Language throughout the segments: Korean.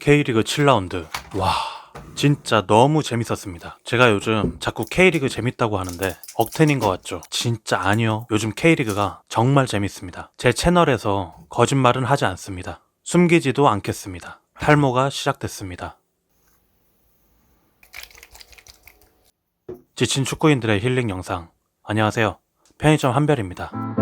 K리그 7라운드. 와. 진짜 너무 재밌었습니다. 제가 요즘 자꾸 K리그 재밌다고 하는데 억텐인 것 같죠? 진짜 아니요. 요즘 K리그가 정말 재밌습니다. 제 채널에서 거짓말은 하지 않습니다. 숨기지도 않겠습니다. 탈모가 시작됐습니다. 지친 축구인들의 힐링 영상. 안녕하세요. 편의점 한별입니다.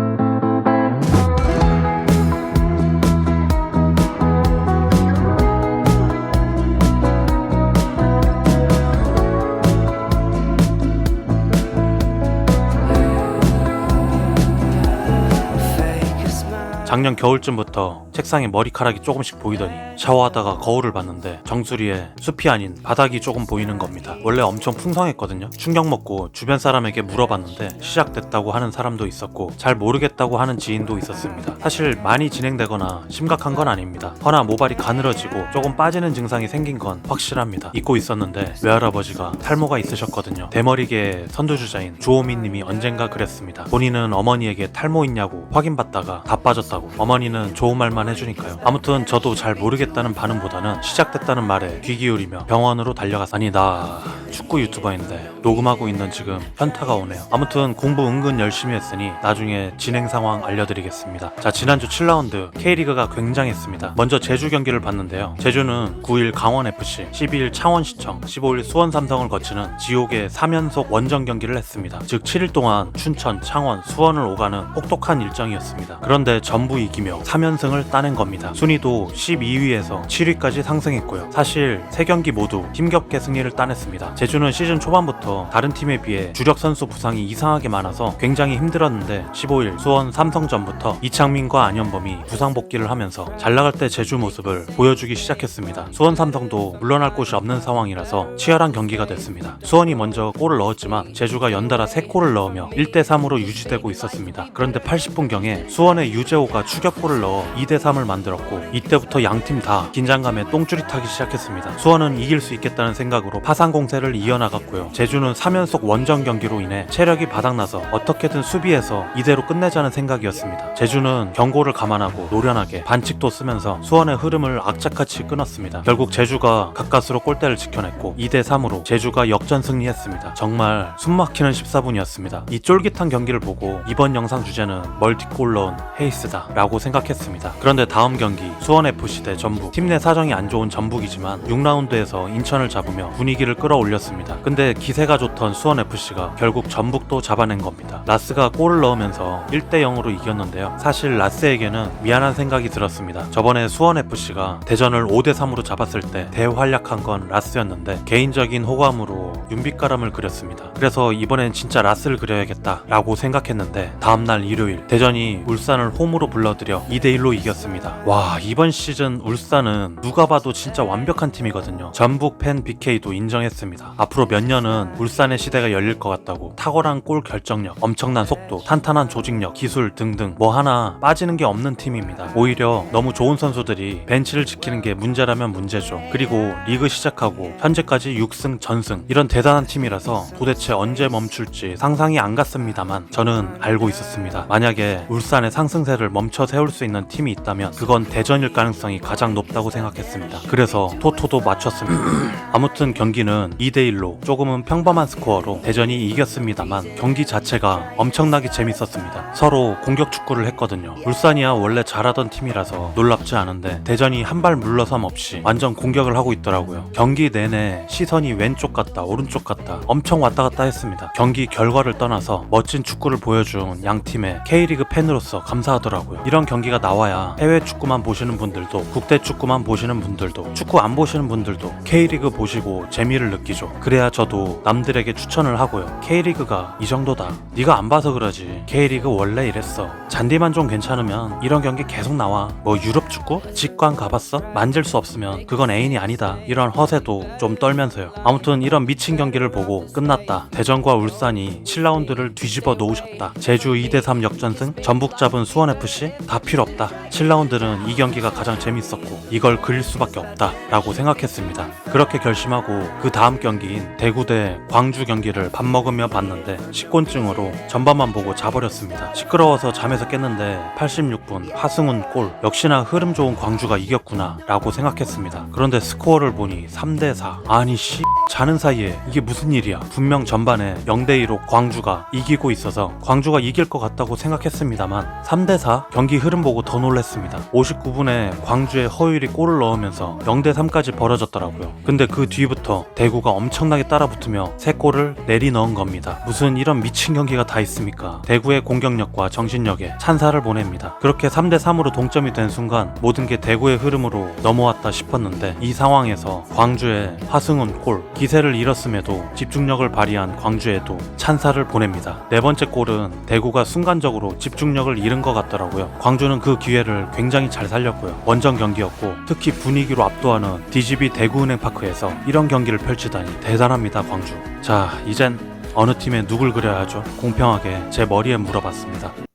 작년 겨울쯤부터 책상에 머리카락이 조금씩 보이더니 샤워하다가 거울을 봤는데 정수리에 숲이 아닌 바닥이 조금 보이는 겁니다. 원래 엄청 풍성했거든요. 충격 먹고 주변 사람에게 물어봤는데 시작됐다고 하는 사람도 있었고 잘 모르겠다고 하는 지인도 있었습니다. 사실 많이 진행되거나 심각한 건 아닙니다. 허나 모발이 가늘어지고 조금 빠지는 증상이 생긴 건 확실합니다. 잊고 있었는데 외할아버지가 탈모가 있으셨거든요. 대머리계 선두주자인 주호민님이 언젠가 그랬습니다. 본인은 어머니에게 탈모 있냐고 확인받다가 다 빠졌다고 어머니는 좋은 말만 해주니까요. 아무튼 저도 잘 모르겠다는 반응보다는 시작됐다는 말에 귀 기울이며 병원으로 달려갔 아니 나 축구 유튜버인데 녹음하고 있는 지금 현타가 오네요. 아무튼 공부 은근 열심히 했으니 나중에 진행 상황 알려드리겠습니다. 자 지난주 7라운드 K리그가 굉장했습니다. 먼저 제주 경기를 봤는데요. 제주는 9일 강원FC, 12일 창원시청, 15일 수원삼성을 거치는 지옥의 3연속 원정 경기를 했습니다. 즉 7일 동안 춘천, 창원, 수원을 오가는 혹독한 일정이었습니다. 그런데 전부 이기며 3연승을 따낸 겁니다. 순위도 12위에서 7위까지 상승했고요. 사실 3경기 모두 힘겹게 승리를 따냈습니다. 제주는 시즌 초반부터 다른 팀에 비해 주력 선수 부상이 이상하게 많아서 굉장히 힘들었는데 15일 수원 삼성전부터 이창민과 안현범이 부상 복귀를 하면서 잘 나갈 때 제주 모습을 보여주기 시작했습니다. 수원 삼성도 물러날 곳이 없는 상황이라서 치열한 경기가 됐습니다. 수원이 먼저 골을 넣었지만 제주가 연달아 3골을 넣으며 1대3으로 유지되고 있었습니다. 그런데 80분경에 수원의 유재호가 추격골을 넣어 2대 3을 만들었고 이때부터 양팀 다 긴장감에 똥줄이 타기 시작했습니다. 수원은 이길 수 있겠다는 생각으로 파상 공세를 이어나갔고요. 제주는 3연속 원정 경기로 인해 체력이 바닥나서 어떻게든 수비해서 이대로 끝내자는 생각이었습니다. 제주는 경고를 감안하고 노련하게 반칙도 쓰면서 수원의 흐름을 악착같이 끊었습니다. 결국 제주가 가까스로 골대를 지켜냈고 2대3으로 제주가 역전 승리했습니다. 정말 숨막히는 14분이었습니다. 이 쫄깃한 경기를 보고 이번 영상 주제는 멀티골 넣은 헤이스다 라고 생각했습니다. 그런데 다음 경기 수원FC 대 전북 팀 내 사정이 안 좋은 전북이지만 6라운드에서 인천을 잡으며 분위기를 끌어올렸습니다. 근데 기세가 좋던 수원FC가 결국 전북도 잡아낸 겁니다. 라스가 골을 넣으면서 1대 0으로 이겼는데요. 사실 라스에게는 미안한 생각이 들었습니다. 저번에 수원FC가 대전을 5대 3으로 잡았을 때 대활약한 건 라스였는데 개인적인 호감으로 윤빛가람을 그렸습니다. 그래서 이번엔 진짜 라스를 그려야겠다 라고 생각했는데 다음날 일요일 대전이 울산을 홈으로 불러들여 2대1로 이겼습니다. 와 이번 시즌 울산은 누가 봐도 진짜 완벽한 팀이거든요. 전북 팬 BK도 인정했습니다. 앞으로 몇 년은 울산의 시대가 열릴 것 같다고 탁월한 골 결정력, 엄청난 속도, 탄탄한 조직력, 기술 등등 뭐 하나 빠지는 게 없는 팀입니다. 오히려 너무 좋은 선수들이 벤치를 지키는 게 문제라면 문제죠. 그리고 리그 시작하고 현재까지 6승 전승 이런 대단한 팀이라서 도대체 언제 멈출지 상상이 안 갔습니다만 저는 알고 있었습니다. 만약에 울산의 상승세를 멈춰 세울 수 있는 팀이 있다 면 그건 대전일 가능성이 가장 높다고 생각했습니다. 그래서 토토도 맞췄습니다. 아무튼 경기는 2대1로 조금은 평범한 스코어로 대전이 이겼습니다만 경기 자체가 엄청나게 재밌었습니다. 서로 공격 축구를 했거든요. 울산이야 원래 잘하던 팀이라서 놀랍지 않은데 대전이 한 발 물러섬 없이 완전 공격을 하고 있더라고요. 경기 내내 시선이 왼쪽 갔다 오른쪽 갔다 엄청 왔다 갔다 했습니다. 경기 결과를 떠나서 멋진 축구를 보여준 양 팀의 K리그 팬으로서 감사하더라고요. 이런 경기가 나와야 해외 축구만 보시는 분들도 국대 축구만 보시는 분들도 축구 안 보시는 분들도 K리그 보시고 재미를 느끼죠. 그래야 저도 남들에게 추천을 하고요. K리그가 이 정도다. 네가 안 봐서 그러지. K리그 원래 이랬어. 잔디만 좀 괜찮으면 이런 경기 계속 나와. 뭐 유럽 축구? 직관 가봤어? 만질 수 없으면 그건 애인이 아니다. 이런 허세도 좀 떨면서요. 아무튼 이런 미친 경기를 보고 끝났다. 대전과 울산이 7라운드를 뒤집어 놓으셨다. 제주 2대3 역전승, 전북 잡은 수원FC 다 필요 없다. 1라운드는 이 경기가 가장 재밌었고 이걸 그릴 수밖에 없다 라고 생각했습니다. 그렇게 결심하고 그 다음 경기인 대구 대 광주 경기를 밥 먹으며 봤는데 식곤증으로 전반만 보고 자버렸습니다. 시끄러워서 잠에서 깼는데 86분 하승훈 골 역시나 흐름 좋은 광주가 이겼구나 라고 생각했습니다. 그런데 스코어를 보니 3대4 아니 씨 자는 사이에 이게 무슨 일이야 분명 전반에 0대2로 광주가 이기고 있어서 광주가 이길 것 같다고 생각했습니다만 3대4 경기 흐름 보고 더 놀랐습니다 59분에 광주의 허율이 골을 넣으면서 0대 3까지 벌어졌더라고요. 근데 그 뒤부터 대구가 엄청나게 따라붙으며 3골을 내리 넣은 겁니다. 무슨 이런 미친 경기가 다 있습니까? 대구의 공격력과 정신력에 찬사를 보냅니다. 그렇게 3대 3으로 동점이 된 순간 모든 게 대구의 흐름으로 넘어왔다 싶었는데 이 상황에서 광주의 하승훈 골 기세를 잃었음에도 집중력을 발휘한 광주에도 찬사를 보냅니다. 네 번째 골은 대구가 순간적으로 집중력을 잃은 것 같더라고요. 광주는 그 기회를 굉장히 잘 살렸고요. 원정 경기였고 특히 분위기로 압도하는 DGB 대구은행 파크에서 이런 경기를 펼치다니 대단합니다 광주. 자 이젠 어느 팀에 누굴 그려야 하죠? 공평하게 제 머리에 물어봤습니다.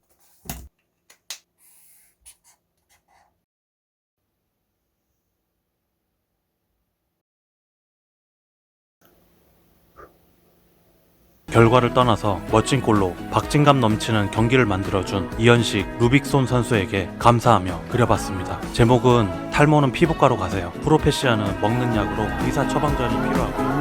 결과를 떠나서 멋진 골로 박진감 넘치는 경기를 만들어준 이현식 루빅손 선수에게 감사하며 그려봤습니다. 제목은 탈모는 피부과로 가세요. 프로페시아는 먹는 약으로 의사 처방전이 필요하고